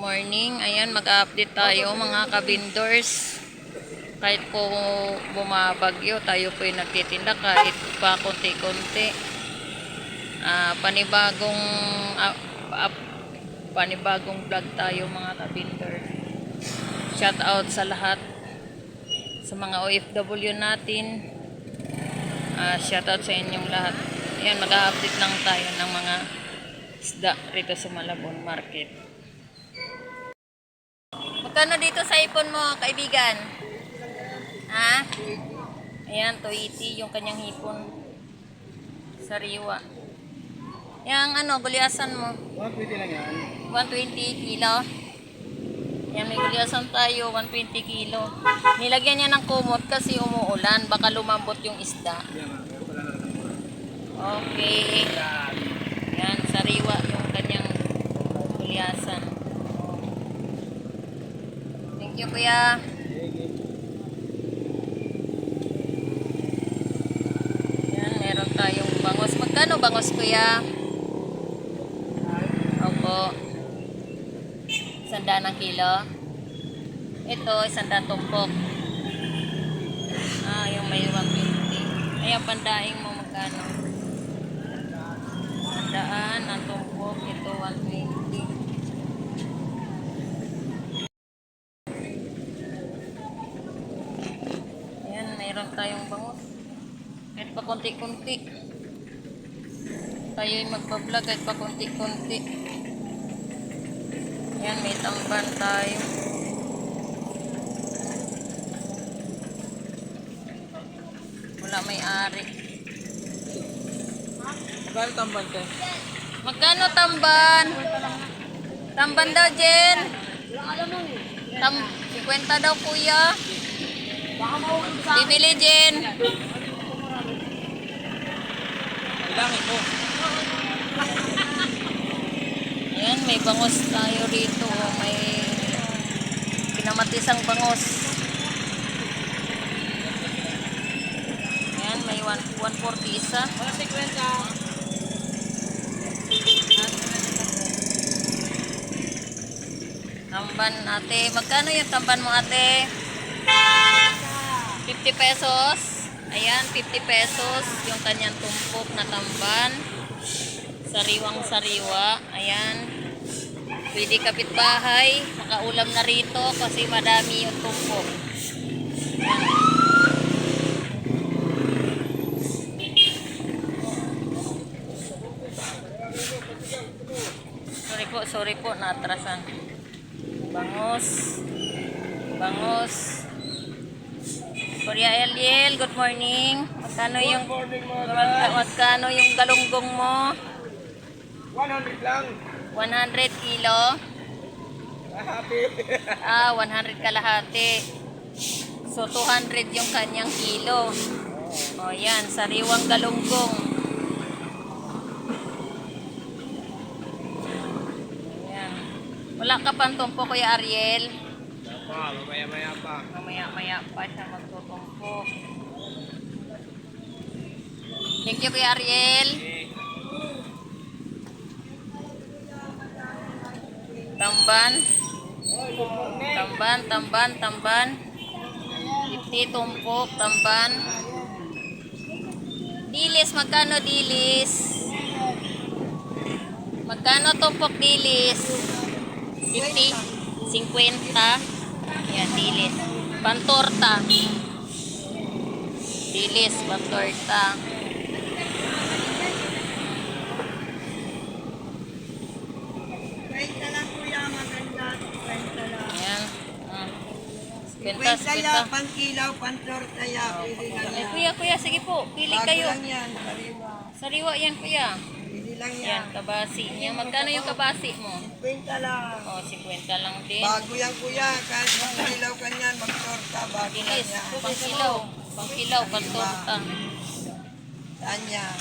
morning. Ayan, mag-update tayo mga kabindors. Kahit po bumabagyo, tayo po yung nagtitinda kahit pa konti-konti. Ah, panibagong ah, ah, panibagong vlog tayo mga kabindors. Shout out sa lahat sa mga OFW natin. Ah, shout out sa inyong lahat. Ayan, mag-update lang tayo ng mga isda rito sa Malabon Market. Magkano dito sa ipon mo, kaibigan? Ha? Ayan, 280 yung kanyang hipon. Sariwa. Yang ano, gulyasan mo? 120 lang yan. 120 kilo. Yan, may gulyasan tayo, 120 kilo. Nilagyan niya ng kumot kasi umuulan. Baka lumambot yung isda. Okay. Yan, sariwa yung kanyang gulyasan. Thank you, kuya. Yan, meron tayong bangos. Magkano bangos, kuya? Opo. Sandaan ang kilo. Ito, sandaan tumpok. Ah, yung may 150. Ayan, pandaing mo magkano? Sandaan ang tumpok. Ito, 120. Ayan, mayroon tayong bangus. Kahit pa konti-konti. Tayo'y magpa-vlog kahit pa konti-konti. Ayan, may tamban tayo. Wala may ari. Magkano tamban ka? Magkano tamban? Tamban daw, Jen. Tam 50 daw, kuya. Bibili, Jen. Bilangin mo. Ayan, may bangos tayo rito. May pinamatisang bangos. Ayan, may 1, 140 isa. Wala 50. Tamban ate. Magkano yung tamban mo ate? 50 pesos. Ayan, 50 pesos. Yung kanyang tumpok na tamban. Sariwang sariwa. Ayan. Pwede kapitbahay. Makaulam na rito kasi madami yung tumpok. Ayan. Sorry po, sorry po, naatrasan. Bangos. Bangos. Kuya Eliel, good morning. Magkano yung Morning mo. mag- magkano yung galunggong mo? 100 lang. 100 kilo. Happy. Ah, 100 kalahati. So 200 yung kanyang kilo. O yan, sariwang galunggong. Yan. Wala ka pang tumpo, Kuya Ariel. Pa, mamaya-maya pa. Mamaya-maya pa siya magtutumpok. Thank you, Kuya Ariel. Tamban. Tamban, tamban, tamban. Iti, tumpok, tamban. Dilis, magkano dilis? Magkano tumpok dilis? 50? 50? Yan, dilis. Pantorta. Dilis, pantorta. Kwenta lang kuya, maganda. Kwenta lang. Ayan. Ah. Kwenta Kwenta, ya, kwenta. pankilaw, pantorta ya, pili lang Ay, yan. kuya, kuya, sige po. Pili Bago kayo. lang yan, sariwa. Sariwa yan, kuya. Pili lang yan. Yan, kabasi niya. Magkano yung kabasi mo? Kwenta lang. O, 50 lang din. Bago yan kuya, kahit pankilaw ka niyan, magtorta, bago lang Dilis, yan. pangkilaw. Pangkilaw, pantorta. Saan yan?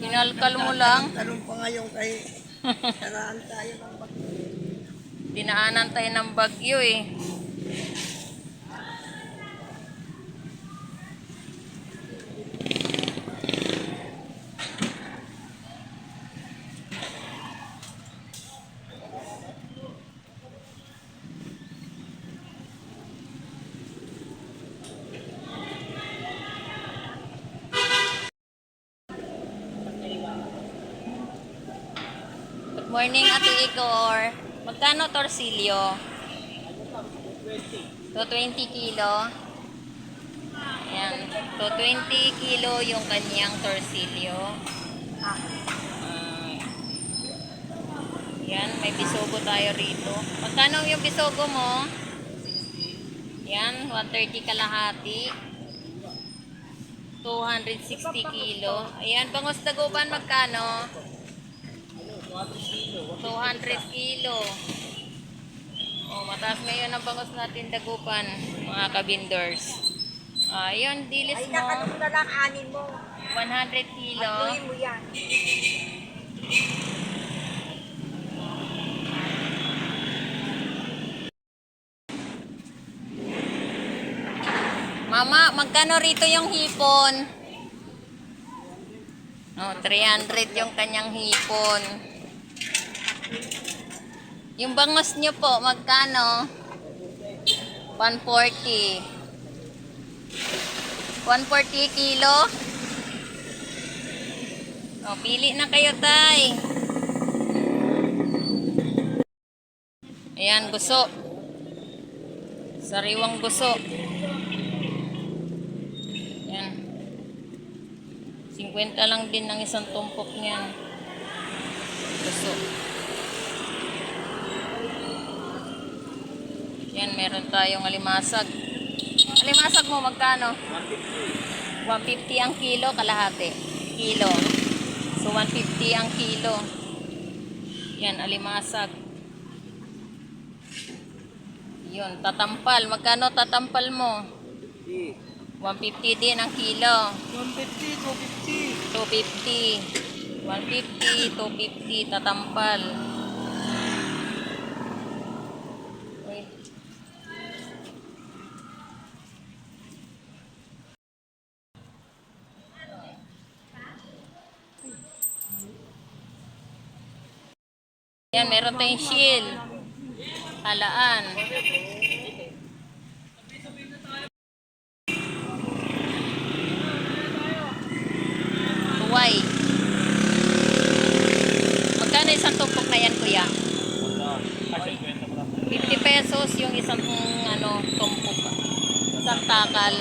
Kinalkal mo lang. Talong pa ngayon kay Saraan tayo ng bag. Dinaanan tayo ng bagyo eh. Morning, Ate Igor. Magkano torsilyo? 220 kilo. Ayan. 220 kilo yung kanyang torsilyo. Ah. Yan, may bisogo tayo rito. Magkano yung bisogo mo? Yan, 130 kalahati. 260 kilo. Ayan, bangos dagupan magkano? 200 kilo. Oh, mataas ngayon ang bangos natin dagupan, mga kabinders. Ah, yun, dilis Ay, mo. nakanong na lang anin mo. 100 kilo.Atuloy mo yan. Mama, magkano rito yung hipon? Oh, 300 yung kanyang hipon. Yung bangos nyo po, magkano? 140. 140 kilo? Oh, pili na kayo, tay. Ayan, guso. Sariwang guso. Yan. 50 lang din ng isang tumpok niyan. Gusto. Yan, meron tayong alimasag. Alimasag mo, magkano? 150. 150 ang kilo, kalahati. Kilo. So, 150 ang kilo. Yan, alimasag. Yun, tatampal. Magkano tatampal mo? 150 din ang kilo. 150, 250. 250. 150, 250, tatampal. Yan, meron tayong shield. Halaan. Tuway. Magkano isang tumpok na yan, kuya? 50 pesos yung isang ano, tumpok. Isang takal.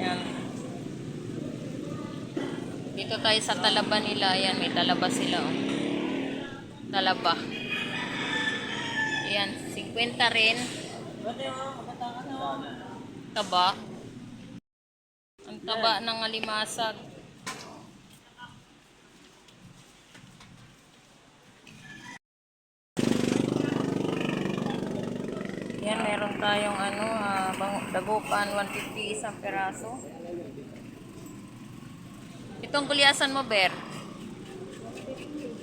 Yan. Dito tayo sa talaba nila. Yan, may talaba sila. Oh. Talaba. Yan, 50 rin. Taba. Ang taba ng alimasag. Yan, meron tayong ano, bang- dagupan, 150 isang peraso. Itong gulyasan mo, Ber?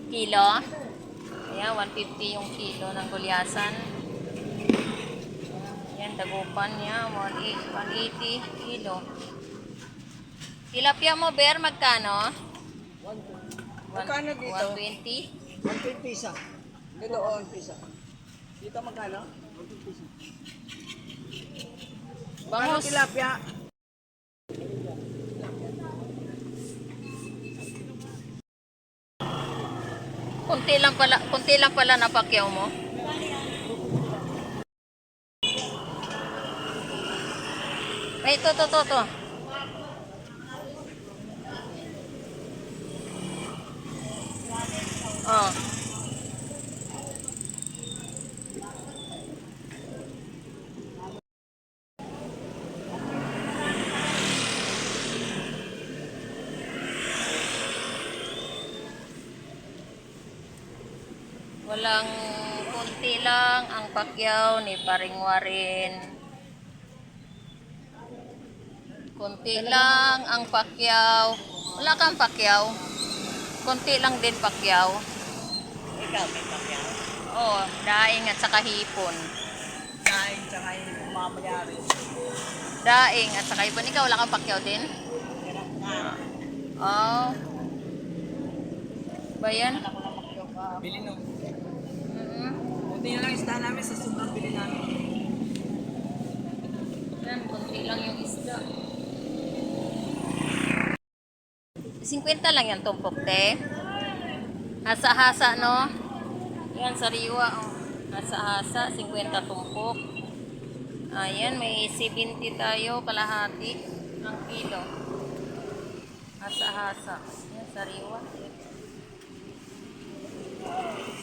Kilo? Ayan, 150 yung kilo ng gulyasan. Yan, dagupan niya, 180 kilo. Tilapia mo, Ber, magkano? Magkano dito? 120. 150 isa. Dito, 150 isa. Dito magkano? Bangus. tilapia? Kunti lang pala, kunti lang pala napakyaw mo. Ay, ito, ito, ito, ito. Oh. Walang kunti lang ang pakyaw ni Paring Warin. Kunti lang ang pakyaw. Wala kang pakyaw. Kunti lang din pakyaw. Ikaw, may pakyaw. Oo, daing at saka hipon. Kain, tsaka yung mamayari. Daing at saka hipon. Ikaw wala kang pakyaw din? Oo. Ba yan? Bili. Na lang isda namin sa sobrang bili namin. Yan, konti lang yung isda. 50 lang yan tumpok, te. Hasa-hasa, no? Yan, sariwa, oh. Hasa-hasa, 50 tumpok. Ayan, may 70 tayo, kalahati ng kilo. Hasa-hasa. Yan, sariwa. Kwenta